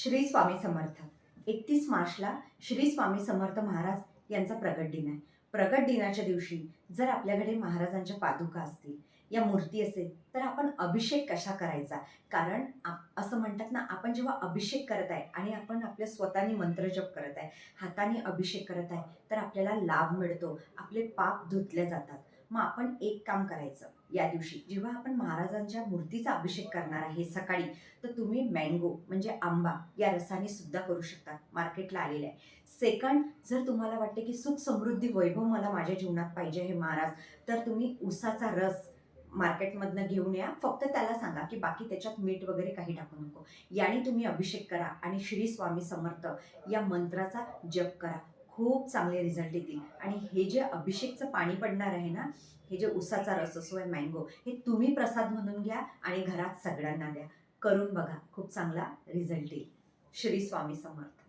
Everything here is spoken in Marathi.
श्री स्वामी समर्थ. एकतीस मार्चला श्री स्वामी समर्थ महाराज यांचा प्रगट दिन आहे. प्रगट दिनाच्या दिवशी जर आपल्याकडे महाराजांच्या पादुका असतील या मूर्ती असेल तर आपण अभिषेक कशा करायचा? कारण आप- असं म्हणतात ना आपण जेव्हा अभिषेक करत आहे आणि आपण आपल्या स्वतःनी मंत्रजप करत आहे हाताने अभिषेक करत आहे तर आपल्याला लाभ मिळतो. आपले पाप धुतले जातात. मग आपण एक काम करायचं. या दिवशी जेव्हा आपण महाराजांच्या मूर्तीचा अभिषेक करणार आहे सकाळी तर तुम्ही मँगो म्हणजे आंबा या रसाने सुद्धा करू शकता. मार्केटला आलेलं आहे. सेकंड जर तुम्हाला वाटते की सुख समृद्धी वैभव मला माझ्या जीवनात पाहिजे हे महाराज तर तुम्ही उसाचा रस मार्केटमधनं घेऊन या. फक्त त्याला सांगा की बाकी त्याच्यात मीठ वगैरे काही टाकू नको. याने तुम्ही अभिषेक करा आणि श्री स्वामी समर्थ या मंत्राचा जप करा. खूप चांगले रिझल्ट येतील आणि हे जे अभिषेकचं पाणी पडणार आहे ना हे जे उसाचा रस असो आहे मँगो हे तुम्ही प्रसाद म्हणून घ्या आणि घरात सगळ्यांना द्या. करून बघा खूप चांगला रिझल्ट येईल. श्री स्वामी समर्थ.